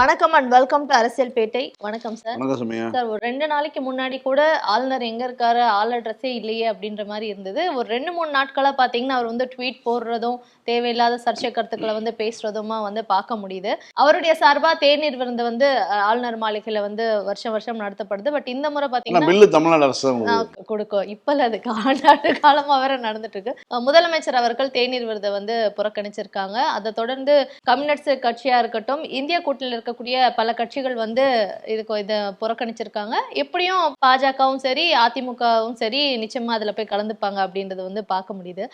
வணக்கம் and welcome to அரசியல் பேட்டை வணக்கம் சார் சார் ஒரு ரெண்டு நாளைக்கு முன்னாடி கூட ஆளுநர் எங்க இருக்காரு ஆள் அட்ரஸே இல்லையே அப்படின்ற மாதிரி இருந்தது. ஒரு ரெண்டு மூணு நாட்களா பாத்தீங்கன்னா அவர் வந்து ட்வீட் போடுறதும் தேவையில்லாத சர்ச்சை கருத்துக்களை வந்து பேசுறதுமா வந்து பார்க்க முடியுது. அவருடைய சார்பா தேநீர் விருந்து வந்து ஆளுநர் மாளிகையில வந்து வருஷம் வருஷம் நடத்தப்படுது. பட் இந்த முறை பாத்தீங்கன்னா கொடுக்கும். இப்பல அது காலாண்டு காலமா வேற நடந்துட்டு இருக்கு முதலமைச்சர் அவர்கள் தேநீர் விருதை வந்து புறக்கணிச்சிருக்காங்க. அதை தொடர்ந்து கம்யூனிஸ்ட் கட்சியா இருக்கட்டும் இந்திய கூட்டணியில் இருக்கக்கூடிய பல கட்சிகள் வந்து இதுக்கு இதை புறக்கணிச்சிருக்காங்க. எப்படியும் பாஜகவும் சரி அதிமுகவும் சரி நிச்சயமா அதுல போய் கலந்துப்பாங்க அப்படின்றது வந்து பார்க்க முடியுது.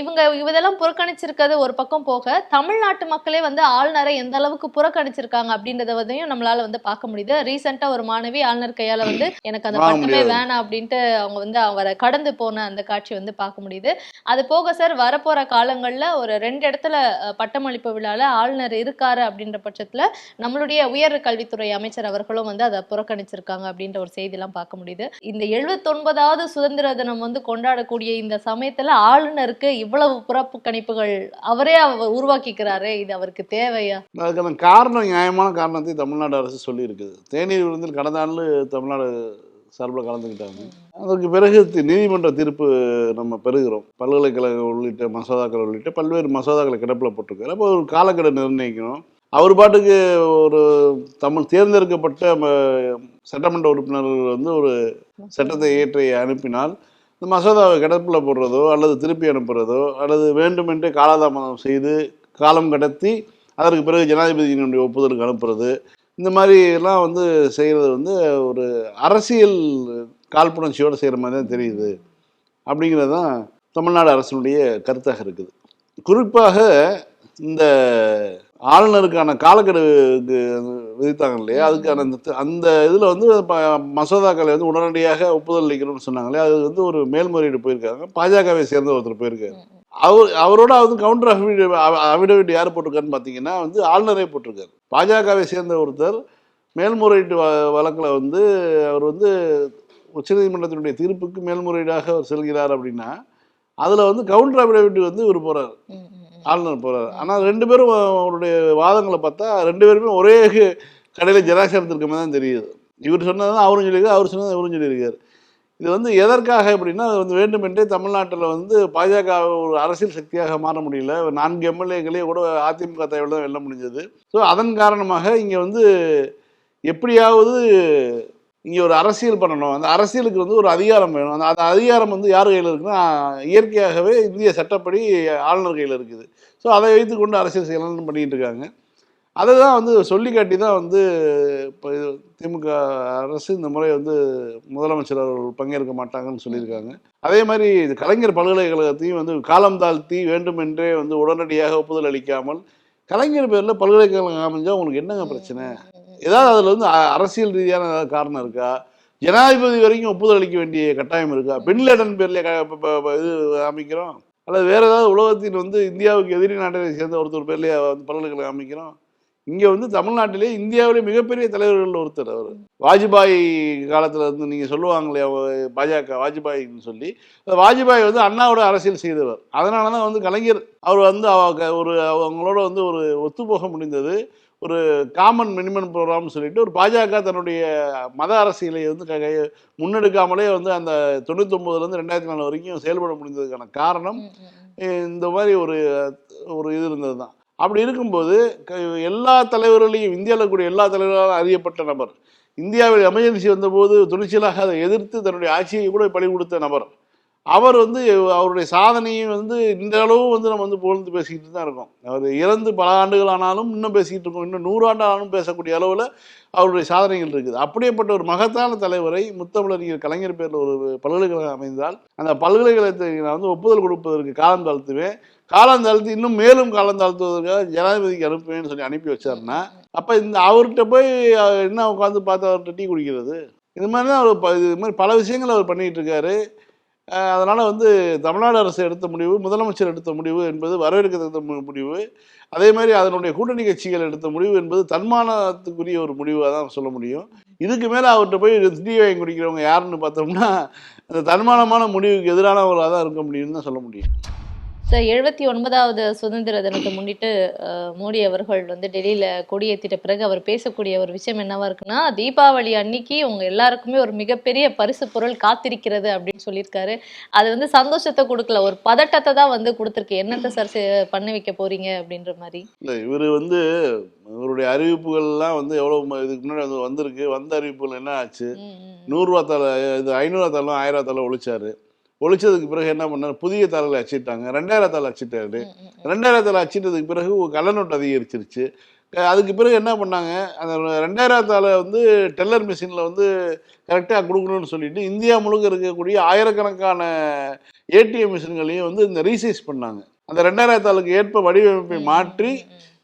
இவங்க இதெல்லாம் புறக்கணிச்சிருக்கிறது ஒரு பக்கம் போக தமிழ்நாட்டு மக்களே வந்து ஆளுநரை எந்த அளவுக்கு புறக்கணிச்சிருக்காங்க அப்படின்றத வதையும் நம்மளால வந்து பார்க்க முடியுது. ரீசெண்டா ஒரு மாணவி ஆளுநர் கையால வந்து எனக்கு அந்த பட்டமே. வேணாம் அப்படின்ட்டு அவங்க வந்து அவரை கடந்து போன அந்த காட்சி வந்து பார்க்க முடியுது. அது போக சார் வரப்போற காலங்கள்ல ஒரு ரெண்டு இடத்துல பட்டமளிப்பு விழால ஆளுநர் இருக்காரு அப்படின்ற பட்சத்துல நம்மளுடைய உயர் கல்வித்துறை அமைச்சர் அவர்களும் வந்து அதை புறக்கணிச்சிருக்காங்க அப்படின்ற ஒரு செய்தி எல்லாம் பார்க்க முடியுது. இந்த எழுபத்தொன்பதாவது சுதந்திர தினம் வந்து கொண்டாடக்கூடிய இந்த சமயத்துல ஆளுநருக்கு இவ்வளவு புறக்கணிப்புகள் அவரே அவ உருவாக்கிக்கிறாரு இது அவருக்கு தேவையா? அதுக்கான காரணம் நியாயமான காரணத்தை தமிழ்நாடு அரசு சொல்லியிருக்குது தேநீர் விருந்தில் கடந்த ஆண்டு தமிழ்நாடு சார்பில் கலந்துக்கிட்டாங்க. அதற்கு பிறகு நீதிமன்ற தீர்ப்பு நம்ம பெறுகிறோம். பல்கலைக்கழகம் உள்ளிட்ட மசோதாக்கள் உள்ளிட்ட பல்வேறு மசோதாக்களை கிடப்பில் போட்டிருக்காரு. அப்போ ஒரு காலக்கெடு நிர்ணயிக்கணும். அவர் பாட்டுக்கு ஒரு தமிழ் தேர்ந்தெடுக்கப்பட்ட சட்டமன்ற உறுப்பினர்கள் வந்து ஒரு சட்டத்தை இயற்றி அனுப்பினால் இந்த மசோதாவை கிடப்பில் போடுறதோ அல்லது திருப்பி அனுப்புறதோ அல்லது வேண்டுமென்றே காலதாமதம் செய்து காலம் கடத்தி அதற்கு பிறகு ஜனாதிபதியினுடைய ஒப்புதலுக்கு அனுப்புறது இந்த மாதிரி எல்லாம் வந்து செய்கிறது வந்து ஒரு அரசியல் காழ்ப்புணர்ச்சியோடு செய்கிற மாதிரி தான் தெரியுது அப்படிங்கிறது தான் தமிழ்நாடு அரசினுடைய கருத்தாக இருக்குது. குறிப்பாக இந்த ஆளுநருக்கான காலக்கெடு விதித்தாங்க இல்லையா? அதுக்கான அந்த- அந்த இதில் வந்து மசோதாக்களை வந்து உடனடியாக ஒப்புதல் அளிக்கணும்னு சொன்னாங்களே அது வந்து ஒரு மேல்முறையீடு போயிருக்காங்க. பாஜகவை சேர்ந்த ஒருத்தர் போயிருக்காரு. அவர் அவரோட வந்து கவுண்டர் அஃபிடேவிட் அஃபிடேவிட் யார் போட்டிருக்காருன்னு பார்த்தீங்கன்னா வந்து ஆளுநரே போட்டிருக்காரு. பாஜகவை சேர்ந்த ஒருத்தர் மேல்முறையீட்டு வழக்கில் வந்து அவர் வந்து உச்சநீதிமன்றத்தினுடைய தீர்ப்புக்கு மேல்முறையீடாக அவர் செல்கிறார் அப்படின்னா அதில் வந்து கவுண்டர் அஃபிடேவிட் வந்து இவர் போகிறார். ஆளுநர் போகிறார் ஆனால் ரெண்டு பேரும் அவருடைய வாதங்களை பார்த்தா ரெண்டு பேருமே ஒரே கடையில் ஜெராக்ஸ் எடுத்திருக்க மாதிரி தான் தெரியுது. இவர் சொன்னது அவரும் சொல்லியிருக்காரு அவர் சொன்னது இவரும் சொல்லியிருக்காரு. இது வந்து எதற்காக அப்படின்னா அது வந்து வேண்டுமென்றே தமிழ்நாட்டில் வந்து பாஜக ஒரு அரசியல் சக்தியாக மாற முடியல. ஒரு நான்கு எம்எல்ஏக்களே கூட அதிமுக தயவில் தான் வெல்ல முடிஞ்சது. ஸோ அதன் காரணமாக இங்கே வந்து எப்படியாவது இங்கே ஒரு அரசியல் பண்ணணும். அந்த அரசியலுக்கு வந்து ஒரு அதிகாரம் வேணும். அந்த அந்த அதிகாரம் வந்து யார் கையில் இருக்குன்னா இயற்கையாகவே இந்திய சட்டப்படி ஆளுநர் கையில் இருக்குது. ஸோ அதை வைத்து கொண்டு அரசியல் செய்யலாம்னு பண்ணிட்டு இருக்காங்க அதை தான் வந்து சொல்லி காட்டி தான் வந்து இப்போ திமுக அரசு இந்த முறை வந்து முதலமைச்சர் அவர்கள் பங்கேற்க மாட்டாங்கன்னு சொல்லியிருக்காங்க. அதே மாதிரி இது கலைஞர் பல்கலைக்கழகத்தையும் வந்து காலம் தாழ்த்தி வேண்டுமென்றே வந்து உடனடியாக ஒப்புதல் அளிக்காமல் கலைஞர் பேரில் பல்கலைக்கழகம் அமைஞ்சால் உங்களுக்கு என்னங்க பிரச்சனை? ஏதாவது அதில் வந்து அரசியல் ரீதியான ஏதாவது காரணம் இருக்கா? ஜனாதிபதி வரைக்கும் ஒப்புதல் அளிக்க வேண்டிய கட்டாயம் இருக்கா? பின்லேடன் பேரில் இது அமைக்கிறோம். அல்லது வேறு ஏதாவது உலகத்தின் வந்து இந்தியாவுக்கு எதிரி நாட்டை சேர்ந்த ஒருத்தர் பேர்லேயே வந்து பல்கலைக்கழகம் அமைக்கிறோம் இங்கே வந்து தமிழ்நாட்டிலே இந்தியாவிலே மிகப்பெரிய தலைவர்கள் ஒருத்தர் அவர். வாஜ்பாய் காலத்தில் வந்து நீங்கள் சொல்லுவாங்களே பாஜக வாஜ்பாயின்னு சொல்லி. வாஜ்பாய் வந்து அண்ணாவோட அரசியல் செய்தவர். அதனால தான் வந்து கலைஞர் அவர் வந்து அவ ஒரு அவங்களோட வந்து ஒரு ஒத்துப்போக முடிந்தது. ஒரு காமன் மினிமம் ப்ரோக்ராம்னு சொல்லிட்டு ஒரு பாஜக தன்னுடைய மத அரசியலை வந்து முன்னெடுக்காமலே வந்து அந்த தொண்ணூத்தொம்பதுலேருந்து ரெண்டாயிரத்தி நாலு வரைக்கும் செயல்பட முடிந்ததுக்கான காரணம். இந்த மாதிரி ஒரு ஒரு இது இருந்தது தான் அப்படி இருக்கும்போது எல்லா தலைவர்களையும் இந்தியாவில் கூடிய எல்லா தலைவர்களாலும் அறியப்பட்ட நபர் இந்தியாவில் எமர்ஜென்சி வந்தபோது துணிச்சலாக அதை எதிர்த்து தன்னுடைய ஆட்சியை கூட பலி கொடுத்த நபர் அவர் வந்து அவருடைய சாதனையை வந்து இந்த அளவு வந்து நம்ம வந்து புகழ்ந்து பேசிக்கிட்டு தான் இருக்கோம். அவர் இறந்து பல ஆண்டுகள் ஆனாலும் இன்னும் பேசிக்கிட்டு இருக்கோம். இன்னும் நூறாண்டு ஆனாலும் பேசக்கூடிய அளவில் அவருடைய சாதனைகள் இருக்குது. அப்படியேப்பட்ட ஒரு மகத்தான தலைவரை முத்தமிழறிஞர் கலைஞர் பேரில் ஒரு பல்கலைக்கழகம் அமைந்தால் அந்த பல்கலைக்கழகத்தை நான் வந்து ஒப்புதல் கொடுப்பதற்கு காலம் தாழ்த்துவேன். காலம் தாழ்த்தி இன்னும் மேலும் காலம் தாழ்த்துவதற்காக ஜனாதிபதிக்கு அனுப்புவேன்னு சொல்லி அனுப்பி வச்சாருன்னா அப்போ இந்த அவர்கிட்ட போய் என்ன உட்காந்து பார்த்து அவர்கிட்ட டீ குடிக்கிறது? இது மாதிரி தான் அவர் இது மாதிரி பல விஷயங்கள் அவர் பண்ணிகிட்டு இருக்காரு. அதனால் வந்து தமிழ்நாடு அரசு எடுத்த முடிவு முதலமைச்சர் எடுத்த முடிவு என்பது வரவேற்கத்தக்க முடிவு. அதே மாதிரி அதனுடைய கூட்டணி கட்சிகள் எடுத்த முடிவு என்பது தன்மானத்துக்குரிய ஒரு முடிவாக தான் சொல்ல முடியும். இதுக்கு மேலே அவர்கிட்ட போய் திடீர் வாங்கி குடிக்கிறவங்க யாருன்னு பார்த்தோம்னா அந்த தன்மானமான முடிவுக்கு எதிரானவர்களாக தான் இருக்க முடியும்னு தான் சொல்ல முடியும். சார் எழுபத்தி ஒன்பதாவது சுதந்திர தினத்தை முன்னிட்டு மோடி அவர்கள் வந்து டெல்லியில கொடியேற்றிட்ட பிறகு அவர் பேசக்கூடிய ஒரு விஷயம் என்னவா இருக்குன்னா தீபாவளி அன்னைக்கு உங்க எல்லாருக்குமே ஒரு மிகப்பெரிய பரிசு பொருள் காத்திருக்கிறது அப்படின்னு சொல்லியிருக்காரு. அது வந்து சந்தோஷத்தை கொடுக்கல. ஒரு பதட்டத்தை தான் வந்து கொடுத்துருக்கு. என்னத்தை சார் பண்ண வைக்க போறீங்க அப்படின்ற மாதிரி? இல்லை இவர் வந்து இவருடைய அறிவிப்புகள்லாம் வந்து எவ்வளோ இதுக்கு முன்னாடி வந்து வந்திருக்கு. வந்த அறிவிப்புகள் என்ன ஆச்சு? நூறுரூவா தாளை இது ஐநூறுவா தாளும் ஆயிரம் தாளை ஒழிச்சாரு. ஒழிச்சதுக்கு பிறகு என்ன பண்ணாரு புதிய தாளை அச்சிட்டாங்க. ரெண்டாயிரம் தாளை அச்சிட்டாரு. ரெண்டாயிரம் தாளை அச்சிட்டதுக்கு பிறகு கள்ள நோட்டு அதிகரிச்சிருச்சு. அதுக்கு பிறகு என்ன பண்ணாங்க அந்த ரெண்டாயிரம் தாளை வந்து டெல்லர் மிஷினில் வந்து கரெக்டாக கொடுக்கணும்னு சொல்லிட்டு இந்தியா முழுக்க இருக்கக்கூடிய ஆயிரக்கணக்கான ஏடிஎம் மிஷின்களையும் வந்து இந்த ரீசைஸ் பண்ணாங்க. அந்த ரெண்டாயிரம் தாளுக்கு ஏற்ப வடிவமைப்பை மாற்றி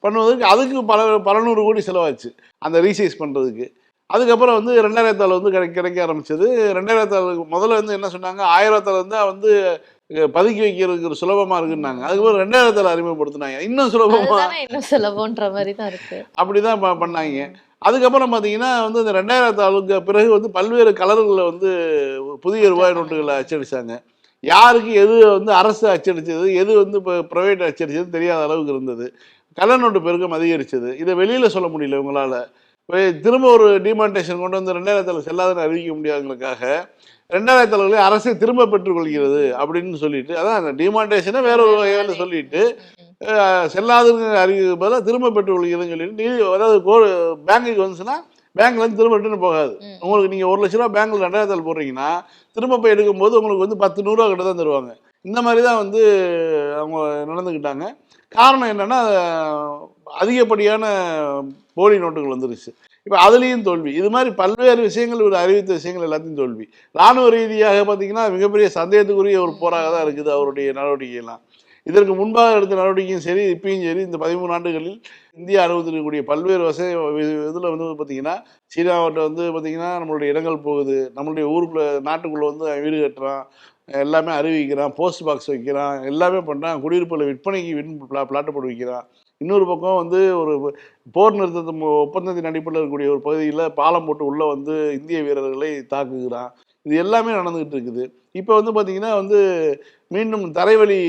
பண்ணுவதற்கு அதுக்கு பல பல நூறு கோடி செலவாச்சு. அந்த ரீசைஸ் பண்ணுறதுக்கு அதுக்கப்புறம் வந்து ரெண்டாயிரத்தாள் வந்து கிடைக்க கிடைக்க ஆரம்பிச்சது. ரெண்டாயிரத்தாளுக்கு முதல்ல வந்து என்ன சொன்னாங்க? ஆயிரத்தாள் வந்து வந்து பதுக்கி வைக்கிறதுக்கு சுலபமாக இருக்குன்னாங்க. அதுக்கப்புறம் ரெண்டாயிரத்தாள் அறிமுகப்படுத்தினாங்க. இன்னும் அதுதானே இன்னும் சுலபம்ன்ற மாதிரி தான் இருக்கு. அப்படிதான் ப- பண்ணாங்க. அதுக்கப்புறம் பார்த்தீங்கன்னா வந்து இந்த ரெண்டாயிரத்தாளுக்கு பிறகு வந்து பல்வேறு கலர்களில் வந்து புதிய ரூபாய் நோட்டுகளை அச்சடிச்சாங்க. யாருக்கு எது வந்து அரசு அச்சடிச்சது எது வந்து இப்போ ப்ரைவேட் அச்சடிச்சது தெரியாத அளவுக்கு இருந்தது. கள்ள நோட்டு பெருக்கம் அதிகரிச்சது. இதை வெளியில் சொல்ல முடியல உங்களால் திரும்ப ஒரு டிமானிட்டேஷன் கொண்டு வந்து ரெண்டாயிரத்தில் செல்லாதுன்னு அறிவிக்க முடியாதவங்களுக்காக ரெண்டாயிரத்தி அரசே திரும்ப பெற்றுக்கொள்கிறது அப்படின்னு சொல்லிட்டு அதான் டிமானிட்டேஷனை வேற ஒரு வகையில் சொல்லிட்டு செல்லாதுன்னு அறிவிக்க பதிலாக திரும்ப பெற்றுக்கொள்கிறதுன்னு சொல்லிட்டு அதாவது பேங்குக்கு வந்துச்சுன்னா பேங்க்ல இருந்து திரும்ப ரிட்டர்ன் போகாது. உங்களுக்கு நீங்க ஒரு லட்ச ரூபா பேங்க்ல ரெண்டாயிரத்தாள் போடுறீங்கன்னா திரும்ப போய் எடுக்கும்போது உங்களுக்கு வந்து பத்து நூறுரூவா கிட்ட தான் தருவாங்க. இந்த மாதிரி தான் வந்து அவங்க நடந்துக்கிட்டாங்க. காரணம் என்னன்னா அதிகப்படியான போலி நோட்டுகள் வந்துருச்சு. இப்போ அதுலேயும் தோல்வி. இது மாதிரி பல்வேறு விஷயங்கள் இவர் அறிவித்த விஷயங்கள் எல்லாத்தையும் தோல்வி. ராணுவ ரீதியாக பார்த்தீங்கன்னா மிகப்பெரிய சந்தேகத்துக்குரிய ஒரு போராக தான் இருக்குது அவருடைய நடவடிக்கையெல்லாம். இதற்கு முன்பாக எடுத்த நடவடிக்கையும் சரி இப்பயும் சரி இந்த பதிமூணு ஆண்டுகளில் இந்தியா அனுபவித்திருக்கக்கூடிய பல்வேறு வசதி இதில் வந்து பார்த்தீங்கன்னா சீனாவட்ட வந்து பார்த்திங்கன்னா நம்மளுடைய இடங்கள் போகுது. நம்மளுடைய ஊருக்குள்ளே நாட்டுக்குள்ளே வந்து வீடு கட்டுறான். எல்லாமே அறிவிக்கிறான் போஸ்ட் பாக்ஸ் வைக்கிறான் எல்லாமே பண்ணுறான் குடியிருப்பில் விற்பனைக்கு வின் பிளாட்டு போட்டு வைக்கிறான். இன்னொரு பக்கம் வந்து ஒரு போர் நிறுத்தத்து மு- ஒப்பந்தத்தின் அடிப்படையில் இருக்கக்கூடிய ஒரு பகுதியில் பாலம் போட்டு உள்ளே வந்து இந்திய வீரர்களை தாக்குகிறான். இது எல்லாமே நடந்துகிட்டு இருக்குது. இப்போ வந்து பார்த்தீங்கன்னா வந்து மீண்டும் தரைவழி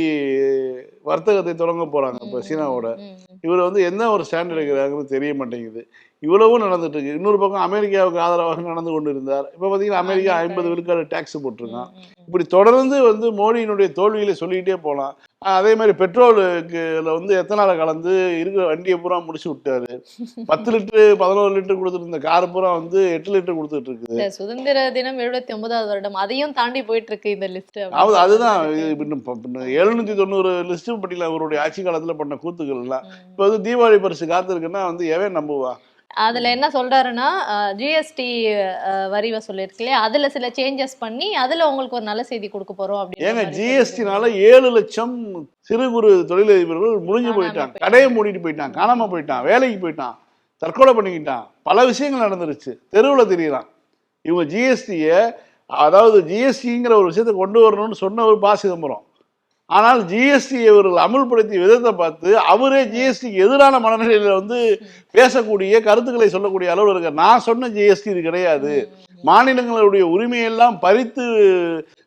வர்த்தகத்தை தொடங்க போகிறாங்க இப்போ சீனாவோட. இவர் வந்து என்ன ஒரு ஸ்டாண்ட் எடுக்கிறாங்கன்னு தெரிய மாட்டேங்குது. இவ்வளவும் நடந்துட்டு இருக்கு இன்னொரு பக்கம் அமெரிக்காவுக்கு ஆதரவாக நடந்து கொண்டு இருந்தார் இப்போ பார்த்தீங்கன்னா அமெரிக்கா. ஐம்பது விழுக்காடு டேக்ஸ் போட்டிருக்கான். இப்படி தொடர்ந்து வந்து மோடியினுடைய தோல்விகளை சொல்லிக்கிட்டே போகலாம் அதே மாதிரி பெட்ரோலுக்கு வந்து எத்தனால கலந்து இருக்கிற வண்டியை பூரா முடிச்சு விட்டாரு. பத்து லிட்டரு பதினோரு லிட்டர் கொடுத்துட்டு இருந்த கார் பூரா வந்து எட்டு லிட்டர் கொடுத்துட்டு இருக்குது சுதந்திர தினம் எழுபத்தி ஒன்பதாவது வருடம். அதையும் தாண்டி போயிட்டு இருக்கு இந்த லிஸ்ட் அதாவது அதுதான் எழுநூத்தி தொண்ணூறு லிஸ்ட் பட்டியல அவருடைய ஆட்சி காலத்துல பண்ண கூத்துக்கள்லாம். இப்போ வந்து தீபாவளி பரிசு காத்திருக்குன்னா வந்து எவன் நம்புவா அதுல என்ன சொல்றாருன்னா ஜிஎஸ்டி வரி வசூல் இருக்கு இல்லையா அதுல சில சேஞ்சஸ் பண்ணி அதுல உங்களுக்கு ஒரு நல்ல செய்தி கொடுக்க போறோம் அப்படின்னு ஏங்க ஜிஎஸ்டினால ஏழு லட்சம் சிறு குறு தொழிலதிபர்கள் முடிஞ்சு போயிட்டான் போயிட்டாங்க. கடையை மூடிட்டு போயிட்டான் காணாம போயிட்டான். வேலைக்கு போயிட்டான். தற்கொலை பண்ணிக்கிட்டான். பல விஷயங்கள் நடந்துருச்சு. தெருவில் தெரியலாம் இவங்க ஜிஎஸ்டியை அதாவது ஜிஎஸ்டிங்கிற ஒரு விஷயத்தை கொண்டு வரணும்னு சொன்ன ஒரு பா சிதம்பரம் ஆனால் ஜிஎஸ்டி இவர்கள் அமுல்படுத்திய விதத்தை பார்த்து அவரே ஜிஎஸ்டிக்கு எதிரான மனநிலையில வந்து பேசக்கூடிய கருத்துக்களை சொல்லக்கூடிய அளவில் இருக்க நான் சொன்ன ஜிஎஸ்டி இது கிடையாது. மாநிலங்களுடைய உரிமையெல்லாம் பறித்து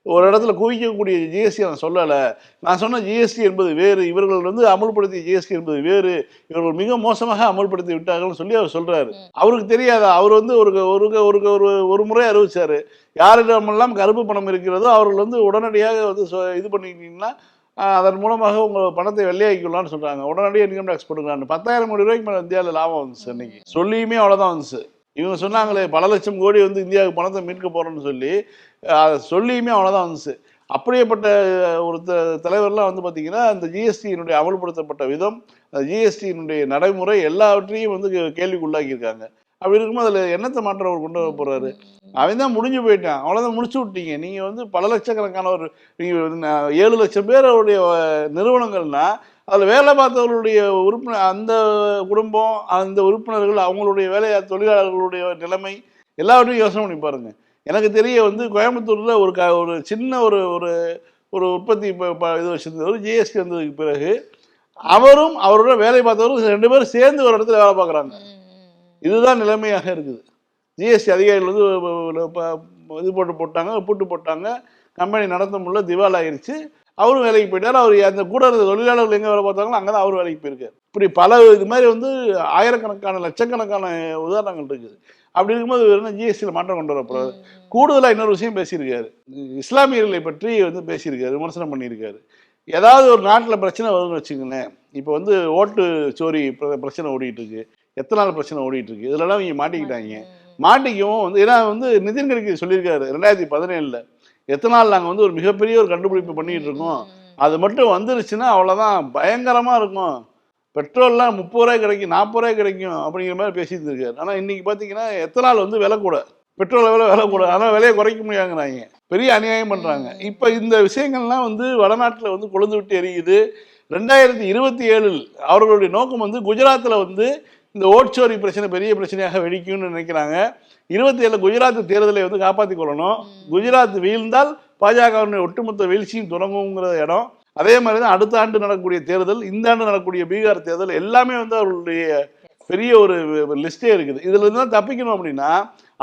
ஒரு இடத்துல குவிக்கக்கூடிய ஜிஎஸ்டி நான் சொல்லலை. நான் சொன்ன ஜிஎஸ்டி என்பது வேறு. இவர்கள் வந்து அமல்படுத்திய ஜிஎஸ்டி என்பது வேறு. இவர்கள் மிக மோசமாக அமல்படுத்தி விட்டார்கள்னு சொல்லி அவர் சொல்றாரு. அவருக்கு தெரியாதா? அவர் வந்து ஒரு ஒரு ஒரு ஒரு முறை அறிவிச்சாரு. யாரிடமெல்லாம் கருப்பு பணம் இருக்கிறதோ அவர்கள் வந்து உடனடியாக வந்து சொ- இது பண்ணிக்கிட்டீங்கன்னா அதன் மூலமாக உங்கள் பணத்தை வெள்ளையாக்கிக்கலாம்னு சொல்கிறாங்க உடனடியாக இன்கம் டேக்ஸ் போட்டுக்கலான்னு பத்தாயிரம் கோடி ரூபாய்க்கு மேலே இந்தியாவில் லாபம் வந்துச்சு அன்னைக்கு. சொல்லியுமே அவ்வளோதான் வந்துச்சு. இவங்க சொன்னாங்களே பல லட்சம் கோடி வந்து இந்தியாவுக்கு பணத்தை மீட்க போறோம்னு சொல்லி அதை சொல்லியுமே அவ்வளோதான் வந்துச்சு. அப்படியேப்பட்ட ஒரு த தலைவர்லாம் வந்து பார்த்தீங்கன்னா அந்த ஜிஎஸ்டியினுடைய அமல்படுத்தப்பட்ட விதம் அந்த ஜிஎஸ்டியினுடைய நடைமுறை எல்லாவற்றையும் வந்து கே- கேள்விக்குள்ளாக்கியிருக்காங்க. அப்படி இருக்கும்போது அதில் என்னத்தை மாற்றம் அவர் கொண்டு வர போகிறாரு அவன் தான் முடிஞ்சு போயிட்டான். அவ்வளோதான் முடிச்சு விட்டீங்க. நீங்கள் வந்து பல லட்சக்கணக்கான ஒரு நீங்கள் ஏழு லட்சம் பேருடைய அவருடைய நிறுவனங்கள்னா அதில் வேலை பார்த்தவர்களுடைய உறுப்பினர் அந்த குடும்பம் அந்த உறுப்பினர்கள் அவங்களுடைய வேலையா தொழிலாளர்களுடைய நிலைமை எல்லாவற்றையும் யோசனை பண்ணி பாருங்க. எனக்கு தெரிய வந்து கோயம்புத்தூரில் ஒரு க ஒரு சின்ன ஒரு ஒரு ஒரு உற்பத்தி இப்போ இது வச்சிருந்தவர் ஜிஎஸ்டி வந்ததுக்கு பிறகு அவரும் அவரோட வேலை பார்த்தவரும் ரெண்டு பேரும் சேர்ந்து ஒரு இடத்துல வேலை பார்க்குறாங்க. இதுதான் நிலைமையாக இருக்குது. ஜிஎஸ்டி அதிகாரிகள் வந்து இது போட்டு போட்டாங்க பூட்டு போட்டாங்க கம்பெனி நடத்த முடியல திவால் ஆயிருச்சு அவரும் வேலைக்கு போயிட்டார். அவர் அந்த கூட இருந்த தொழிலாளர்கள் எங்கே வேலை பார்த்தாங்களோ அங்கே தான் அவர் வேலைக்கு போயிருக்காரு. இப்படி பல இது மாதிரி வந்து ஆயிரக்கணக்கான லட்சக்கணக்கான உதாரணங்கள் இருக்குது. அப்படி இருக்கும்போது என்ன ஜிஎஸ்டியில் மாற்றம் கொண்டு வரப்போறாரு கூடுதலாக இன்னொரு விஷயம் பேசியிருக்காரு. இஸ்லாமியர்களை பற்றி வந்து பேசியிருக்காரு விமர்சனம் பண்ணியிருக்காரு. ஏதாவது ஒரு நாட்டில் பிரச்சனை வருதுன்னு வச்சுங்களேன் இப்போ வந்து ஓட்டு சோரி பிர- பிரச்சனை ஓடிட்டு இருக்கு. எத்தனை நாள் பிரச்சனை ஓடிட்டு இருக்கு இதுலலாம் இவங்க மாட்டிக்கிட்டாங்க. மாட்டிக்கவும் வந்து ஏன்னா வந்து நிதின் கட்கரி சொல்லியிருக்காரு ரெண்டாயிரத்தி பதினேழில். எத்தனை நாள் நாங்கள் வந்து ஒரு மிகப்பெரிய ஒரு கண்டுபிடிப்பு பண்ணிட்டு இருக்கோம். அது மட்டும் வந்துருச்சுன்னா அவ்வளோதான் பயங்கரமாக இருக்கும். பெட்ரோல்லாம் முப்பது ரூபாய் கிடைக்கும் நாற்பது ரூபாய் கிடைக்கும் அப்படிங்கிற மாதிரி பேசிட்டு இருக்காரு. ஆனால் இன்னைக்கு பார்த்தீங்கன்னா எத்தனால் வந்து விலை கூட. பெட்ரோல் விலை விலை கூட. ஆனால் விலையை குறைக்க முடியாங்கிறாங்க பெரிய அநியாயம் பண்ணுறாங்க இப்போ இந்த விஷயங்கள்லாம் வந்து வடநாட்டில் வந்து கொழுந்து விட்டு எரியுது. ரெண்டாயிரத்தி இருபத்தி ஏழில் அவர்களுடைய நோக்கம் வந்து குஜராத்தில் வந்து இந்த ஓட்சோரி பிரச்சனை பெரிய பிரச்சனையாக வெடிக்கும்னு நினைக்கிறாங்க. இருபத்தி ஏழு குஜராத் தேர்தலை வந்து காப்பாற்றிக் கொள்ளணும். குஜராத் வீழ்ந்தால் பாஜகவினுடைய ஒட்டுமொத்த வீழ்ச்சியும் தொடங்குங்கிற இடம். அதே மாதிரி தான் அடுத்த ஆண்டு நடக்கக்கூடிய தேர்தல் இந்த ஆண்டு நடக்கக்கூடிய பீகார் தேர்தல் எல்லாமே வந்து அவர்களுடைய பெரிய ஒரு லிஸ்டே இருக்குது. இதுல இருந்து தான் தப்பிக்கணும் அப்படின்னா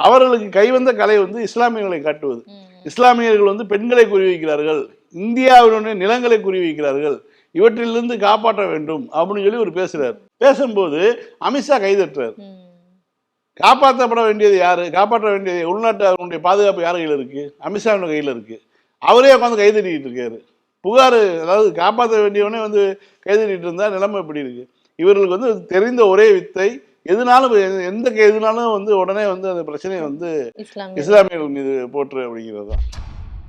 அவர்களுக்கு கைவந்த கலை வந்து இஸ்லாமியர்களை காட்டுவது. இஸ்லாமியர்கள் வந்து பெண்களை குறிவைக்கிறார்கள். இந்தியாவினுடைய நிலங்களை குறிவைக்கிறார்கள். இவற்றிலிருந்து காப்பாற்ற வேண்டும் அப்படின்னு சொல்லி ஒரு பேசுறாரு. பேசும்போது அமித்ஷா கைதட்டுறாரு. காப்பாற்றப்பட வேண்டியது யாரு? காப்பாற்ற வேண்டியது உள்நாட்டு அவருடைய பாதுகாப்பு யார் கையில் இருக்கு? அமித்ஷாவின் கையில் இருக்கு. அவரே உட்காந்து கைதட்டிட்டு இருக்காரு. புகார் அதாவது காப்பாற்ற வேண்டியவனே வந்து கைதட்டிட்டு இருந்தா நிலைமை எப்படி இருக்கு? இவர்களுக்கு வந்து தெரிந்த ஒரே வித்தை எதுனாலும் எந்த எதுனாலும் வந்து உடனே வந்து அந்த பிரச்சனையை வந்து இஸ்லாமிய இஸ்லாமியர்கள் மீது போற்று அப்படிங்கிறது தான்.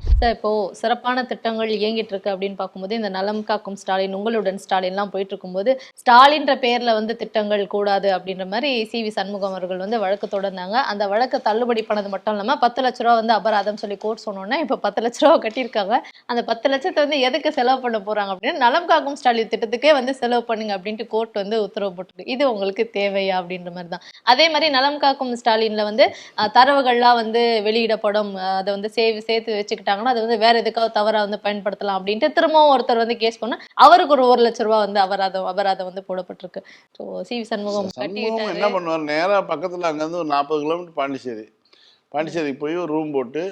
சார் இப்போ சிறப்பான திட்டங்கள் இயங்கிட்டு இருக்கு அப்படின்னு பார்க்கும்போது இந்த நலம் காக்கும் ஸ்டாலின் உங்களுடன் ஸ்டாலின்லாம் போயிட்டு இருக்கும்போது ஸ்டாலின்ற பேர்ல வந்து திட்டங்கள் கூடாது அப்படின்ற மாதிரி சி வி சண்முகம் அவர்கள் வந்து வழக்கு தொடர்ந்தாங்க. அந்த வழக்கு தள்ளுபடி பண்ணது மட்டும் இல்லாம பத்து லட்ச ரூபா வந்து அபராதம் சொல்லி கோர்ட் சொன்னோன்னா இப்போ பத்து லட்ச ரூபா கட்டியிருக்காங்க. அந்த பத்து லட்சத்தை வந்து எதுக்கு செலவு பண்ண போறாங்க அப்படின்னு நலம் காக்கும் ஸ்டாலின் திட்டத்துக்கே வந்து செலவு பண்ணுங்க அப்படின்ட்டு கோர்ட் வந்து உத்தரவு போட்டிருக்கு. இது உங்களுக்கு தேவையா அப்படின்ற மாதிரி தான். அதே மாதிரி நலம் காக்கும் ஸ்டாலின்ல வந்து தரவுகள்லாம் வந்து வெளியிடப்படும். அதை வந்து சேவ் சேர்த்து வச்சுக்கிட்டாங்கன்னா அது வந்து வேற எதுக்காவது தவறா வந்து பயன்படுத்தலாம் அப்படின்ட்டு திரும்பவும் ஒருத்தர் வந்து கேஸ் பண்ணா அவருக்கு ஒரு ஒரு லட்ச ரூபா வந்து அபராதம் அபராதம் வந்து போடப்பட்டிருக்கு. ஸோ சி வி சண்முகம் கட்டிக்கிட்டாரு என்ன பண்ணுவார்? நேரா பக்கத்துல அங்கேருந்து ஒரு நாற்பது கிலோமீட்டர் பாண்டிச்சேரி. பாண்டிச்சேரிக்கு போய் ஒரு ரூம் போட்டு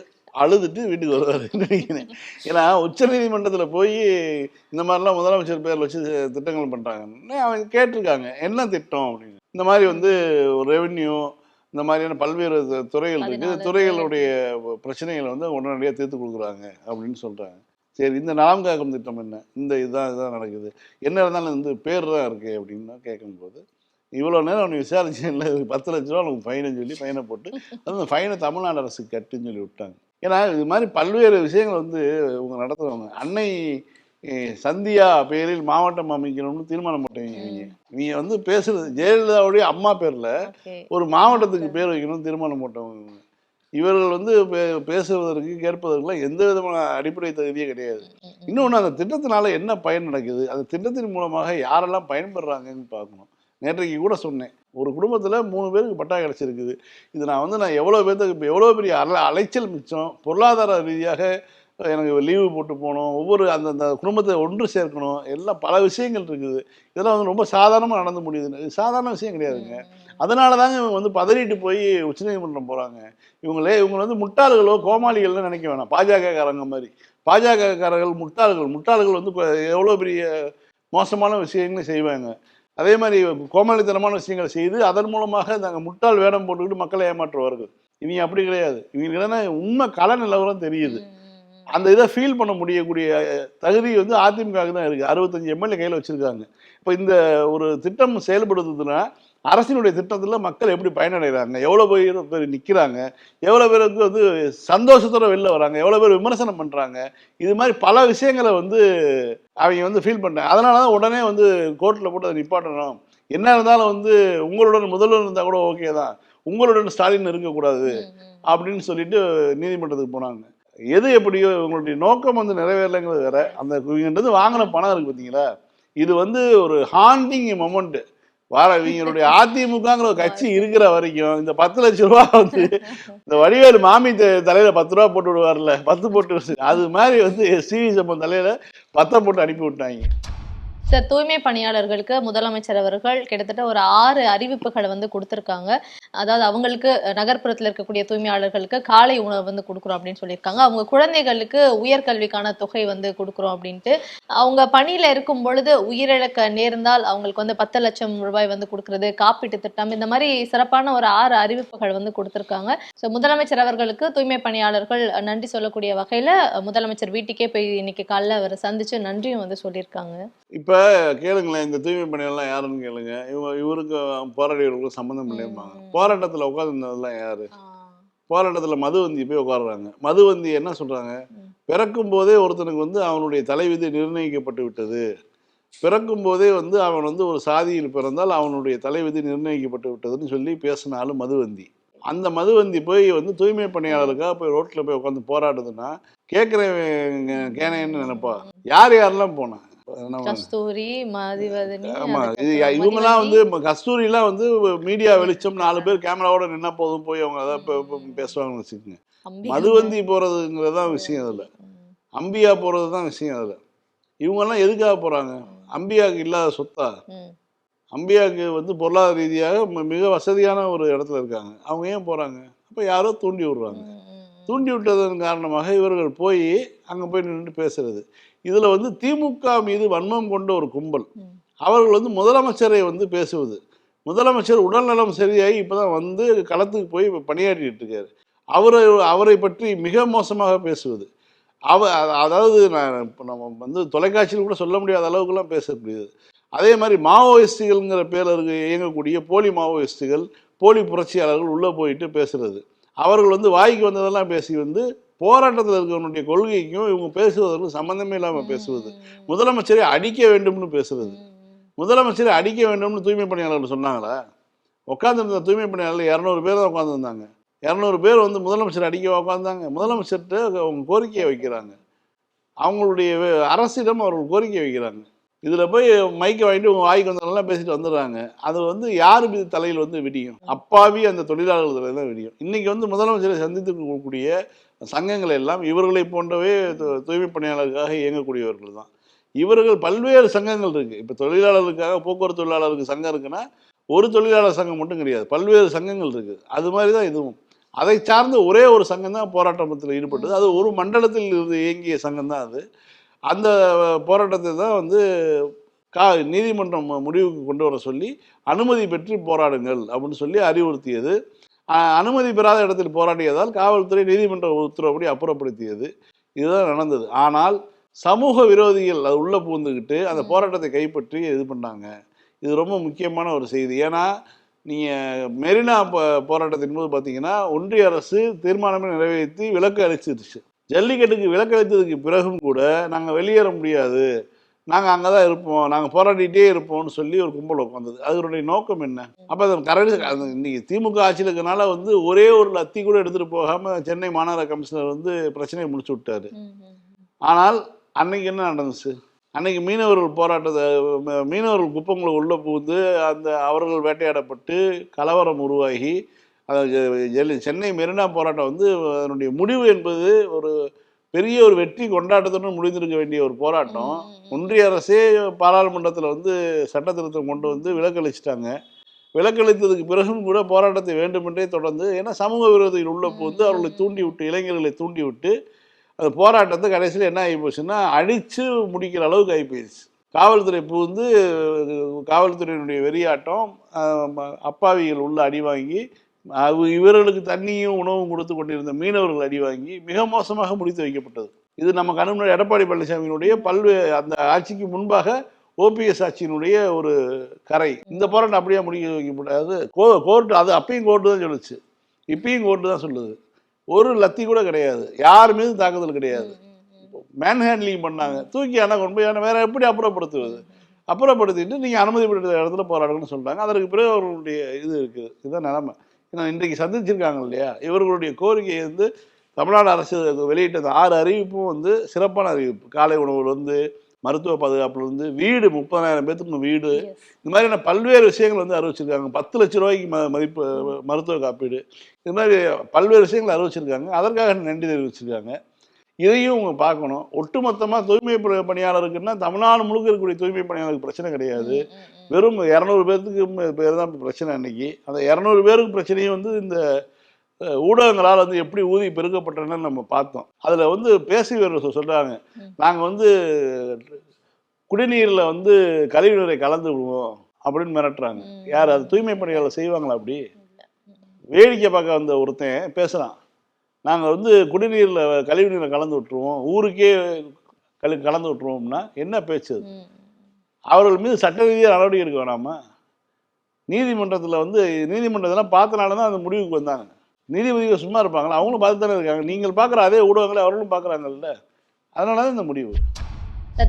அழுதுட்டு வீட்டுக்கு வருவார். நினைக்கிறேன் ஏன்னா உச்சநீதிமன்றத்துல போய் இந்த மாதிரிலாம் முதலமைச்சர் பேர்ல வச்சு திட்டங்கள் பண்றாங்க அவங்க கேட்டிருக்காங்க. என்ன திட்டம் அப்படின்னு. இந்த மாதிரி வந்து ரெவென்யூ இந்த மாதிரியான பல்வேறு துறைகள் இருக்கு. பதினாலு துறைகளுடைய பிரச்சனைகளை வந்து உடனடியாக தீர்த்து கொடுக்குறாங்க அப்படின்னு சொல்றாங்க. சரி இந்த நலம் காக்கும் திட்டம் என்ன? இந்த இதுதான் இதுதான் நடக்குது. என்ன இருந்தாலும் இந்த பேர் தான் இருக்கு அப்படின்னு கேட்கும்போது இவ்வளோ நேரம் அவனை விசாரிச்சு இல்லை பத்து லட்ச ரூபா உனக்கு ஃபைனை சொல்லி ஃபைனை போட்டு அந்த ஃபைனை தமிழ்நாடு அரசுக்கு கட்டுன்னு சொல்லி விட்டாங்க. ஏன்னா இது மாதிரி பல்வேறு விஷயங்கள் வந்து இவங்க நடத்துறவங்க அன்னை சந்தியா பேரில் மாவட்டம் அமைக்கணும்னு தீர்மானம் போட்டவங்க இவங்க நீங்க வந்து பேசுறது ஜெயலலிதாவுடைய அம்மா பேர்ல ஒரு மாவட்டத்துக்கு பேர் வைக்கணும்னு தீர்மானம் போட்டவங்க. இவர்கள் வந்து பே- பேசுவதற்கு கேட்பதற்குலாம் எந்த விதமான அடிப்படை தகுதியே கிடையாது. இன்னொன்று அந்த திட்டத்தினால என்ன பயன் நடக்குது? அந்த திட்டத்தின் மூலமாக யாரெல்லாம் பயன்படுறாங்கன்னு பார்க்கணும். நேற்றைக்கு கூட சொன்னேன். ஒரு குடும்பத்தில் மூணு பேருக்கு பட்டா கிடச்சிருக்குது. இது நான் வந்து நான் எவ்வளோ பேர்த்துக்கு இப்போ எவ்வளோ பெரிய அல அலைச்சல் மிச்சம் பொருளாதார ரீதியாக எனக்கு லீவு போட்டு போகணும். ஒவ்வொரு அந்த அந்த குடும்பத்தை ஒன்று சேர்க்கணும். எல்லாம் பல விஷயங்கள் இருக்குது. இதெல்லாம் வந்து ரொம்ப சாதாரணமாக நடந்து முடியுது சாதாரண விஷயம் கிடையாதுங்க. அதனால தாங்க இவங்க வந்து பதறிட்டு போய் உச்சநீதிமன்றம் போகிறாங்க இவங்களே இவங்க வந்து முட்டாள்களோ கோமாளிகள்னு நினைக்க வேணாம். பாஜகக்காரங்க மாதிரி. பாஜகக்காரர்கள் முட்டாள்கள். முட்டாள்கள் வந்து எவ்வளோ பெரிய மோசமான விஷயங்களை செய்வாங்க. அதே மாதிரி கோமாளித்தனமான விஷயங்களை செய்து அதன் மூலமாக நாங்கள் முட்டாள் வேடம் போட்டுக்கிட்டு மக்களை ஏமாற்றுவார்கள். இவங்க அப்படி கிடையாது. இவங்களுக்கு என்னன்னா உண்மை கள நிலவரம் தெரியுது அந்த இதை ஃபீல் பண்ண முடியக்கூடிய தகுதி வந்து அதிமுகவுக்கு தான் இருக்குது அறுபத்தஞ்சு எம்எல்ஏ கையில் வச்சுருக்காங்க. இப்போ இந்த ஒரு திட்டம் செயல்படுத்துதுன்னா அரசினுடைய திட்டத்தில் மக்கள் எப்படி பயனடைகிறாங்க எவ்வளோ பேர் பேர் நிற்கிறாங்க எவ்வளோ பேருக்கு வந்து சந்தோஷத்தோட வெளில வராங்க? எவ்வளோ பேர் விமர்சனம் பண்ணுறாங்க இது மாதிரி பல விஷயங்களை வந்து அவங்க வந்து ஃபீல் பண்ணுறாங்க அதனால தான் உடனே வந்து கோர்ட்டில் போட்டு அதை நிப்பாட்டணும். என்ன இருந்தாலும் வந்து உங்களுடன் முதல்வர் இருந்தால் கூட ஓகே தான். உங்களுடன் ஸ்டாலின் இருக்கக்கூடாது அப்படின்னு சொல்லிட்டு நீதிமன்றத்துக்கு போனாங்க. எது எப்படியோ இவங்களுடைய நோக்கம் வந்து நிறைவேறலைங்கிறது வேற. அந்த இவங்கிட்ட வாங்கின பணம் இருக்கு பார்த்தீங்களா? இது வந்து ஒரு ஹாண்டிங் மொமெண்ட் வார இவங்களுடைய அதிமுகங்கிற ஒரு கட்சி இருக்கிற வரைக்கும் இந்த பத்து லட்ச ரூபா வந்து இந்த வடிவேலு மாமி தலையில பத்து ரூபா போட்டு விடுவார்ல பத்து போட்டு அது மாதிரி வந்து சிவி சம்பவம் தலையில பத்தை போட்டு அனுப்பி விட்டாங்க. சார் தூய்மை பணியாளர்களுக்கு முதலமைச்சர் அவர்கள் கிட்டத்தட்ட ஒரு ஆறு அறிவிப்புகளை வந்து கொடுத்துருக்காங்க. அதாவது அவங்களுக்கு நகர்ப்புறத்தில் இருக்கக்கூடிய தூய்மையாளர்களுக்கு காலை உணவு வந்து கொடுக்குறோம் அப்படின்னு சொல்லியிருக்காங்க. அவங்க குழந்தைகளுக்கு உயர்கல்விக்கான தொகை வந்து கொடுக்குறோம் அப்படின்ட்டு. அவங்க பணியில இருக்கும் பொழுது உயிரிழக்க நேர்ந்தால் அவங்களுக்கு வந்து பத்து லட்சம் ரூபாய் வந்து கொடுக்கறது காப்பீட்டு திட்டம் இந்த மாதிரி சிறப்பான ஒரு ஆறு அறிவிப்புகள் வந்து கொடுத்துருக்காங்க. ஸோ முதலமைச்சர் அவர்களுக்கு தூய்மை பணியாளர்கள் நன்றி சொல்லக்கூடிய வகையில முதலமைச்சர் வீட்டுக்கே போய் இன்னைக்கு காலைல அவரை சந்திச்சு நன்றியும் வந்து சொல்லியிருக்காங்க. இப்போ கேளுங்களேன் இந்த தூய்மை பணியெல்லாம் யாருன்னு கேளுங்க. இவங்க இவருக்கு போராடியவர்களுக்கும் சம்மந்தம் பண்ணியிருப்பாங்க. போராட்டத்தில் உட்காந்துருந்ததெல்லாம் யாரு? போராட்டத்தில் மதுவந்தி போய் உட்காடுறாங்க மதுவந்தி என்ன சொல்றாங்க? ம். பிறக்கும் போதே ஒருத்தனுக்கு வந்து அவனுடைய தலைவிதி நிர்ணயிக்கப்பட்டு விட்டது. பிறக்கும் போதே வந்து அவன் வந்து ஒரு சாதியில் பிறந்தால் அவனுடைய தலைவிதி நிர்ணயிக்கப்பட்டு விட்டதுன்னு சொல்லி பேசினாலும் மதுவந்தி. அந்த மதுவந்தி போய் வந்து தூய்மை பணியாளருக்காக போய் ரோட்டில் போய் உட்காந்து போராடுதுன்னா கேட்குறவங்க கேனைன்னு நினைப்பா. யார் யாரெல்லாம் போனா நம்ம கஸ்தூரி மதிவதனி ஆமா இது மதிவதனி. வந்து கஸ்தூரிலாம் வந்து மீடியா வெளிச்சம் நாலு பேர் கேமராவோட நின்னா போதும் போய் அவங்க அதான் பேசுவாங்கன்னு வச்சுக்கோங்க. மதுவந்தி போறதுங்கிறது தான் விஷயம் அதுல. அம்பியா போறது தான் விஷயம் அதுல. இவங்கெல்லாம் எதுக்காக போறாங்க? அம்பியாவுக்கு இல்லாத சொத்தா. அம்பியாவுக்கு வந்து பொருளாதார ரீதியாக மிக வசதியான ஒரு இடத்துல இருக்காங்க. அவங்க ஏன் போறாங்க? அப்ப யாரோ தூண்டி விடுறாங்க. ம், ம், ம். தூண்டி விட்டதன் காரணமாக இவர்கள் போய் அங்க போய் நின்று பேசுறது. இதுல வந்து திமுக மீது வன்மம் கொண்ட ஒரு கும்பல். அவர்கள் வந்து முதலமைச்சரை வந்து பேசுவது. முதலமைச்சர் உடல்நலம் சரியாகி இப்பதான் வந்து களத்துக்கு போய் இப்ப பணியாற்றிட்டு இருக்காரு. அவரை அவரை பற்றி மிக மோசமாக பேசுவது. அவ அதாவது நான் இப்ப நம்ம வந்து தொலைக்காட்சியில் கூட சொல்ல முடியாத அளவுக்குலாம் பேச முடியாது அதே மாதிரி மாவோயிஸ்டுகள்ங்கிற பேரில் இயங்கக்கூடிய போலி மாவோயிஸ்டுகள் போலி புரட்சியாளர்கள் உள்ளே போயிட்டு பேசுறது. அவர்கள் வந்து வாய்க்கு வந்ததெல்லாம் பேசி வந்து போராட்டத்தில் இருக்கிறவனுடைய கொள்கைக்கும் இவங்க பேசுவதற்கும் சம்பந்தமே இல்லாமல் பேசுவது. முதலமைச்சரை அடிக்க வேண்டும்னு பேசுறது ம், முதலமைச்சரை அடிக்க வேண்டும்னு தூய்மை பணியாளர்கள் சொன்னாங்களா? உட்காந்துருந்த தூய்மை பணியாளர்கள் இரநூறு பேர் தான் உட்காந்துருந்தாங்க இரநூறு பேர் வந்து முதலமைச்சர் அடிக்க உட்காந்தாங்க முதலமைச்சர்கிட்ட அவங்க கோரிக்கையை வைக்கிறாங்க. அவங்களுடைய அரசிடம் அவர்கள் கோரிக்கை வைக்கிறாங்க. இதில் போய் மைக்கை வாங்கிட்டு உங்கள் வாய்க்கு வந்தவங்கலாம் பேசிட்டு வந்துடுறாங்க. அது வந்து யார் மீது தலையில் வந்து விடியும்? அப்பாவி அந்த தொழிலாளர்கள் தலையில் தான் விடியும். இன்றைக்கி வந்து முதலமைச்சரை சந்தித்து கூடிய சங்கங்கள் எல்லாம் இவர்களை போன்றவே தூய்மை பணியாளருக்காக இயங்கக்கூடியவர்கள் தான். இவர்கள் பல்வேறு சங்கங்கள் இருக்குது இப்போ தொழிலாளர்களுக்காக போக்குவரத்து தொழிலாளருக்கு சங்கம் இருக்குன்னா ஒரு தொழிலாளர் சங்கம் மட்டும் கிடையாது. பல்வேறு சங்கங்கள் இருக்குது அது மாதிரி தான் இதுவும். அதை சார்ந்த ஒரே ஒரு சங்கம் தான் போராட்டத்தில் ஈடுபட்டது. அது ஒரு மண்டலத்தில் இருந்து இயங்கிய சங்கம் தான் அது. அந்த போராட்டத்தை தான் வந்து கா நீதிமன்றம் முடிவுக்கு கொண்டு வர சொல்லி அனுமதி பெற்று போராடுங்கள் அப்படின்னு சொல்லி அறிவுறுத்தியது. அனுமதி பெறாத இடத்தில் போராடியதால் காவல்துறை நீதிமன்ற உத்தரவுப்படி அப்புறப்படுத்தியது. இதுதான் நடந்தது. ஆனால் சமூக விரோதிகள் அது உள்ளே பூந்துக்கிட்டு அந்த போராட்டத்தை கைப்பற்றி இது பண்ணாங்க. இது ரொம்ப முக்கியமான ஒரு செய்தி. ஏன்னா நீங்கள் மெரினா போராட்டத்தின் போது பார்த்தீங்கன்னா ஒன்றிய அரசு தீர்மானமே நிறைவேற்றி விலக்கு அளிச்சிருச்சு. ஜல்லிக்கட்டுக்கு விலக்களித்ததுக்கு பிறகும் கூட நாங்கள் வெளியேற முடியாது. நாங்கள் அங்கே தான் இருப்போம். நாங்கள் போராடிட்டே இருப்போம்னு சொல்லி ஒரு கும்பல் உட்காந்தது அதனுடைய நோக்கம் என்ன? அப்போ அது கரடி அது இன்னைக்கு திமுக ஆட்சியில் இருக்கனால வந்து ஒரே ஒரு லத்தி கூட எடுத்துகிட்டு போகாமல் சென்னை மாநகர கமிஷனர் வந்து பிரச்சனையை முடிச்சு விட்டாரு. ஆனால் அன்னைக்கு என்ன நடந்துச்சு? அன்னைக்கு மீனவர்கள் போராட்டத்தை மீனவர்கள் குப்பங்களை உள்ளே புகுந்து அந்த அவர்கள் வேட்டையாடப்பட்டு கலவரம் உருவாகி அது ஜெ- ஜெல்லி- சென்னை மெரினா போராட்டம் வந்து அதனுடைய முடிவு என்பது ஒரு பெரிய ஒரு வெற்றி கொண்டாட்டத்துடன் முடிந்திருக்க வேண்டிய ஒரு போராட்டம். ஒன்றிய அரசே பாராளுமன்றத்தில் வந்து சட்ட திருத்தம் கொண்டு வந்து விலக்களிச்சிட்டாங்க. விலக்களித்ததுக்கு பிறகும் கூட போராட்டத்தை வேண்டுமென்றே தொடர்ந்து ஏன்னா சமூக விரோதிகள் உள்ள புகுந்து அவர்களை தூண்டி விட்டு இளைஞர்களை தூண்டி விட்டு அந்த போராட்டத்தை கடைசியில் என்ன ஆகி போச்சுன்னா அடித்து முடிக்கிற அளவுக்கு ஆகி போயிடுச்சு. காவல்துறை புகுந்து காவல்துறையினுடைய வெறியாட்டம் அப்பாவிகள் உள்ள அடி வாங்கி அது இவர்களுக்கு தண்ணியும் உணவும் கொடுத்து கொண்டிருந்த மீனவர்கள் அடி வாங்கி மிக மோசமாக முடித்து வைக்கப்பட்டது. இது நம்ம கண்ணு எடப்பாடி பழனிசாமியினுடைய பல்வே அந்த ஆட்சிக்கு முன்பாக ஓபிஎஸ் ஆட்சியினுடைய ஒரு கரை. இந்த போராட்டம் அப்படியே முடிக்க வைக்கப்படாது கோ கோர்ட்டு அது அப்பயும் கோர்ட்டு தான் சொல்லுச்சு. இப்பயும் கோர்ட்டு தான் சொல்லுது. ஒரு லத்தி கூட கிடையாது. யார் மீதும் தாக்குதல் கிடையாது. மேன் ஹேண்ட்லிங் பண்ணாங்க. தூக்கி ஆனால் கொண்டு போய் வேற எப்படி அப்புறப்படுத்துவது? அப்புறப்படுத்திட்டு நீங்கள் அனுமதி பெற்ற இடத்துல போராடணும்னு சொல்கிறாங்க அதற்கு பிறகு அவர்களுடைய இது இருக்குது. இதுதான் நிலமை. இன்றைக்கு சந்திச்சிருக்காங்க இல்லையா? இவர்களுடைய கோரிக்கையை வந்து தமிழ்நாடு அரசு வெளியிட்ட அந்த ஆறு அறிவிப்பும் வந்து சிறப்பான அறிவிப்பு. காலை உணவுலேருந்து மருத்துவ பாதுகாப்புலேருந்து வீடு முப்பதாயிரம் பேத்துக்கு வீடு. இந்த மாதிரியான பல்வேறு விஷயங்கள் வந்து அறிவிச்சிருக்காங்க. பத்து லட்ச ரூபாய்க்கு ம மதிப்பு மருத்துவ காப்பீடு. இது மாதிரி பல்வேறு விஷயங்கள் அறிவிச்சிருக்காங்க. அதற்காக நன்றி தெரிவிச்சிருக்காங்க. இதையும் அவங்க பார்க்கணும். ஒட்டுமொத்தமாக தூய்மை பணி- பணியாளருக்குன்னா தமிழ்நாடு முழுக்க இருக்கக்கூடிய தூய்மை பணியாளருக்கு பிரச்சனை கிடையாது. வெறும் இரநூறு பேர்த்துக்கு பேர் தான் பிரச்சனை அன்னைக்கு. அந்த இரநூறு பேருக்கு பிரச்சனையும் வந்து இந்த ஊடகங்களால் வந்து எப்படி ஊதி பெருக்கப்பட்டன நம்ம பார்த்தோம். அதில் வந்து பேசுகிறவர் சொ- சொல்றாங்க. ம். நாங்கள் வந்து குடிநீரில் வந்து கழிவுநீரை கலந்து விடுவோம் அப்படின்னு மிரட்டுறாங்க. யார் அது? தூய்மை பணியாளர் செய்வாங்களா அப்படி? வேடிக்கை பார்க்க வந்த ஒருத்தன் பேசுகிறான் நாங்கள் வந்து குடிநீரில் கழிவு நீரை கலந்து விட்டுருவோம். ஊருக்கே கழி கலந்து விட்டுருவோம்னா என்ன பேச்சு? அவர்கள் மீது சட்ட ரீதியாக நடவடிக்கை எடுக்க வேணாமா? நீதிமன்றத்தில் வந்து நீதிமன்றத்தெல்லாம் பார்த்தனால தான் அந்த முடிவுக்கு வந்தாங்க. நீதிபதிகள் சும்மா இருப்பாங்களா? அவங்களும் பார்த்து தானே இருக்காங்க. நீங்கள் பார்க்குற அதே ஊடகங்களை அவர்களும் பார்க்குறாங்கல்ல. அதனால தான் இந்த முடிவு.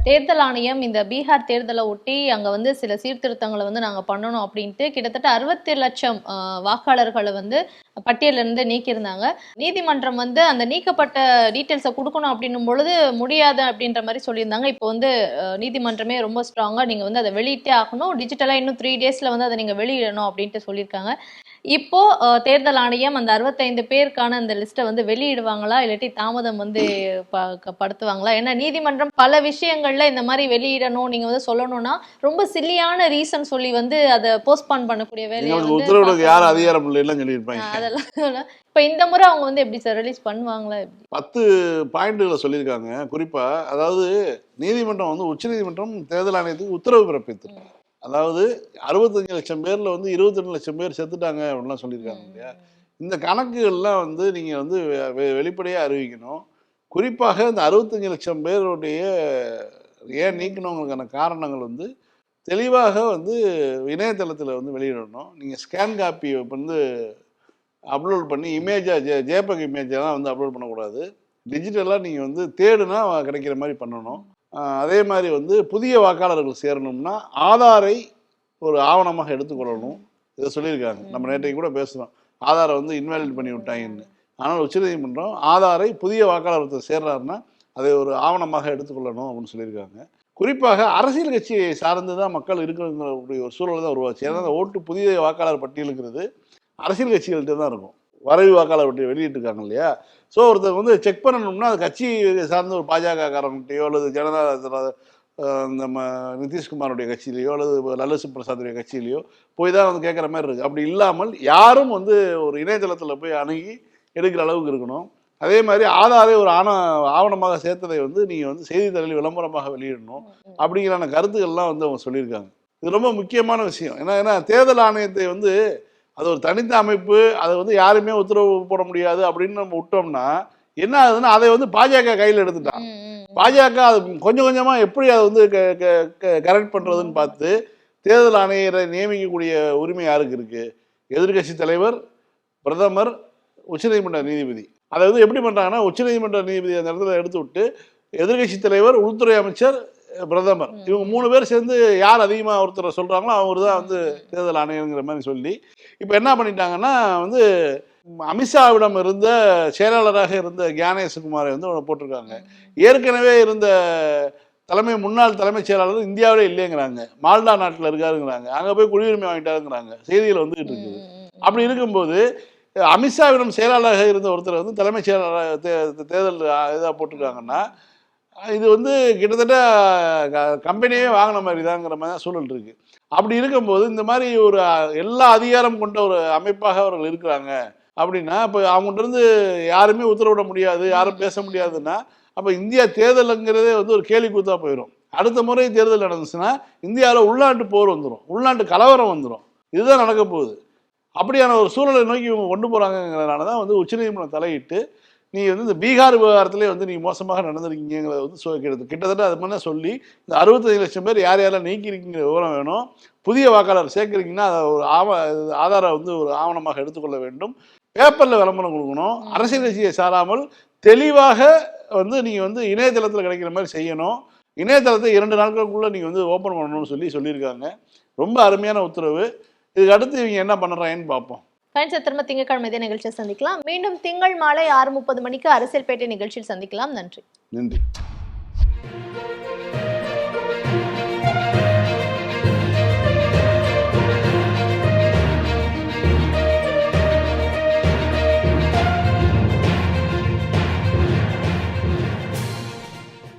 தேர்தல் ஆணையம் இந்த பீகார் தேர்தலை ஒட்டி அங்கே வந்து சில சீர்திருத்தங்களை வந்து நாங்கள் பண்ணணும் அப்படின்ட்டு கிட்டத்தட்ட அறுபத்தி லட்சம் வாக்காளர்களை வந்து பட்டியலிருந்து நீக்கியிருந்தாங்க. நீதிமன்றம் வந்து அந்த நீக்கப்பட்ட டீட்டெயில்ஸை கொடுக்கணும் அப்படின்னும் பொழுது முடியாது அப்படின்ற மாதிரி சொல்லியிருந்தாங்க. இப்போ வந்து நீதிமன்றமே ரொம்ப ஸ்ட்ராங்காக நீங்கள் வந்து அதை வெளியிட்டே ஆகணும். டிஜிட்டலாக இன்னும் த்ரீ டேஸில் வந்து அதை நீங்கள் வெளியிடணும் அப்படின்ட்டு சொல்லியிருக்காங்க. இப்போ தேர்தல் ஆணையம் அந்த அறுபத்தைந்து பேருக்கான அந்த லிஸ்ட்டை வந்து வெளியிடுவாங்களா? இல்லாட்டி தாமதம் வந்து படுத்துவாங்களா? ஏன்னா நீதிமன்றம் பல விஷயங்கள்ல இந்த மாதிரி வெளியிடணும் நீங்க வந்து சொல்லணும்னா ரொம்ப சில்லியான ரீசன் சொல்லி வந்து அதை போஸ்ட்பான் பண்ணக்கூடிய வேலையை எங்களுக்கு வந்து உத்தரவிடுறதுக்கு யார் பார்க்கறாங்க. அதிகாரம் இல்லைன்னு சொல்லியிருப்பாங்க. அதெல்லாம் இப்ப இந்த முறை அவங்க வந்து எப்படி சார் ரிலீஸ் பண்ணுவாங்களா? பத்து பாயிண்ட்களை சொல்லியிருக்காங்க. குறிப்பாக அதாவது நீதிமன்றம் வந்து உச்சநீதிமன்றம் தேர்தல் ஆணையத்துக்கு உத்தரவு பிறப்பித்து அதாவது அறுபத்தஞ்சு லட்சம் பேர்ல வந்து இருபத்தெண்டு லட்சம் பேர் செத்துட்டாங்க அப்படின்லாம் சொல்லியிருக்காங்க இல்லையா? இந்த கணக்குகள்லாம் வந்து நீங்கள் வந்து வெளிப்படையாக அறிவிக்கணும். குறிப்பாக இந்த அறுபத்தஞ்சு லட்சம் பேருடைய ஏன் நீக்கணுங்கிறதுக்கான காரணங்கள் வந்து தெளிவாக வந்து இணையதளத்தில் வந்து வெளியிடணும். நீங்கள் ஸ்கேன் காப்பி வந்து அப்லோட் பண்ணி இமேஜாக ஜே ஜேபக் இமேஜெல்லாம் வந்து அப்லோட் பண்ணக்கூடாது. டிஜிட்டலாக நீங்கள் வந்து தேடுனா கிடைக்கிற மாதிரி பண்ணணும். அதே மாதிரி வந்து புதிய வாக்காளர்கள் சேரணும்னா ஆதாரை ஒரு ஆவணமாக எடுத்துக்கொள்ளணும். இதை சொல்லியிருக்காங்க. நம்ம நேற்றைக்கு கூட பேசுகிறோம் ஆதாரை வந்து இன்வாலிட் பண்ணி விட்டாங்கன்னு ஆனால் உச்சநீதிமன்றம் ஆதாரை புதிய வாக்காளர் ஒருத்தர் சேர்றாருன்னா அதை ஒரு ஆவணமாக எடுத்துக்கொள்ளணும் அப்படின்னு சொல்லியிருக்காங்க. குறிப்பாக அரசியல் கட்சியை சார்ந்து தான் மக்கள் இருக்கிற ஒரு சூழல் தான் உருவாச்சு. ஏன்னா அந்த ஓட்டு புதிய வாக்காளர் பட்டியலுங்கிறது அரசியல் கட்சிகள்கிட்ட தான் இருக்கும். வரைவு வாக்காளர் பட்டியல் வெளியிட்டிருக்காங்க இல்லையா? ஸோ ஒருத்தர் வந்து செக் பண்ணணும்னா அது கட்சி சார்ந்த ஒரு பாஜகக்காரங்கிட்டையோ அல்லது ஜனதா நம்ம நிதிஷ்குமாருடைய கட்சியிலையோ அல்லது லல்லு பிரசாத்துடைய கட்சியிலையோ போய் தான் வந்து கேட்குற மாதிரி இருக்குது அப்படி இல்லாமல் யாரும் வந்து ஒரு இணையதளத்தில் போய் அணுகி எடுக்கிற அளவுக்கு இருக்கணும். அதே மாதிரி ஆதாரை ஒரு ஆண ஆவணமாக சேர்த்ததை வந்து நீங்கள் வந்து செய்தித்தாளில் விளம்பரமாக வெளியிடணும் அப்படிங்கிறான கருத்துக்கள்லாம் வந்து அவங்க சொல்லியிருக்காங்க. இது ரொம்ப முக்கியமான விஷயம். ஏன்னா ஏன்னா தேர்தல் ஆணையத்தை வந்து அது ஒரு தனித்த அமைப்பு அதை வந்து யாருமே உத்தரவு போட முடியாது அப்படின்னு நம்ம விட்டோம்னா என்ன ஆகுதுன்னா அதை வந்து பாஜக கையில் எடுத்துட்டான். பாஜக அது கொஞ்சம் கொஞ்சமா எப்படி அதை வந்து கரெக்ட் பண்றதுன்னு பார்த்து தேர்தல் ஆணையரை நியமிக்கக்கூடிய உரிமை யாருக்கு இருக்கு? எதிர்க்கட்சி தலைவர் பிரதமர் உச்சநீதிமன்ற நீதிபதி. அதை வந்து எப்படி பண்றாங்கன்னா உச்சநீதிமன்ற நீதிபதி அந்த இடத்துல எடுத்து விட்டு எதிர்க்கட்சி தலைவர் உள்துறை அமைச்சர் பிரதமர். இவங்க மூணு பேர் சேர்ந்து யார் அதிகமாக ஒருத்தரை சொல்றாங்களோ அவர் தான் வந்து தேர்தல் ஆணையருங்கிற மாதிரி சொல்லி இப்போ என்ன பண்ணிட்டாங்கன்னா வந்து அமித்ஷாவிடம் இருந்த செயலாளராக இருந்த ஞானேசகுமாரை வந்து போட்டிருக்காங்க. ஏற்கனவே இருந்த தலைமை முன்னாள் தலைமைச் செயலாளர் இந்தியாவிலே இல்லைங்கிறாங்க. மால்டா நாட்டில் இருக்காருங்கிறாங்க. அங்கே போய் குடியுரிமை வாங்கிட்டாருங்கிறாங்க. செய்திகள் வந்துகிட்டு இருக்குது. அப்படி இருக்கும்போது அமித்ஷாவிடம் செயலாளராக இருந்த ஒருத்தர் வந்து தலைமைச் செயலாளர் தே- தேர்தல் இதாக போட்டிருக்காங்கன்னா இது வந்து கிட்டத்தட்ட க- கம்பெனியே வாங்கின மாதிரி தாங்கிற மாதிரி தான் சூழல் இருக்கு. அப்படி இருக்கும்போது இந்த மாதிரி ஒரு எல்லா அதிகாரம் கொண்ட ஒரு அமைப்பாக அவர்கள் இருக்கிறாங்க. அப்படின்னா இப்போ அவங்ககிட்ட இருந்து யாருமே உத்தரவிட முடியாது யாரும் பேச முடியாதுன்னா அப்போ இந்தியா தேர்தலுங்கிறதே வந்து ஒரு கேலி கூத்தா போயிடும் அடுத்த முறை தேர்தல் நடந்துச்சுன்னா இந்தியாவில் உள்நாட்டு போர் வந்துடும் உள்நாட்டு கலவரம் வந்துடும் இதுதான் நடக்க போகுது. அப்படியான ஒரு சூழலை நோக்கி இவங்க கொண்டு போகிறாங்கிறதுனால தான் வந்து உச்சநீதிமன்றம் தலையிட்டு நீ வந்து இந்த பீகார் விவகாரத்திலே வந்து நீங்கள் மோசமாக நடந்திருக்கீங்கிறத வந்து சொ- கிட்ட- கிட்டத்தட்ட அது மாதிரி சொல்லி இந்த அறுபத்தஞ்சு லட்சம் பேர் யார் யாரெல்லாம் நீக்கிருக்கீங்கிற விவரம் வேணும். புதிய வாக்காளர் சேர்க்குறீங்கன்னா அதை ஒரு ஆவ ஆதாரம் வந்து ஒரு ஆவணமாக எடுத்துக்கொள்ள வேண்டும். பேப்பரில் விளம்பரம் கொடுக்கணும். அரசியல் கட்சியை சாராமல் தெளிவாக வந்து நீங்கள் வந்து இணையதளத்தில் கிடைக்கிற மாதிரி செய்யணும். இணையதளத்தை இரண்டு நாட்களுக்குள்ளே நீங்கள் வந்து ஓப்பன் பண்ணணும்னு சொல்லி சொல்லியிருக்காங்க. ரொம்ப அருமையான உத்தரவு. இதுக்கு அடுத்து இவங்க என்ன பண்ணுறாங்கன்னு பார்ப்போம். ஃபைன் திரும்ப திங்கட்கிழமை இதே நிகழ்ச்சியை சந்திக்கலாம். மீண்டும் திங்கள் மாலை ஆறு முப்பது மணிக்கு அரசியல் பேட்டை நிகழ்ச்சியில் சந்திக்கலாம். நன்றி. நன்றி.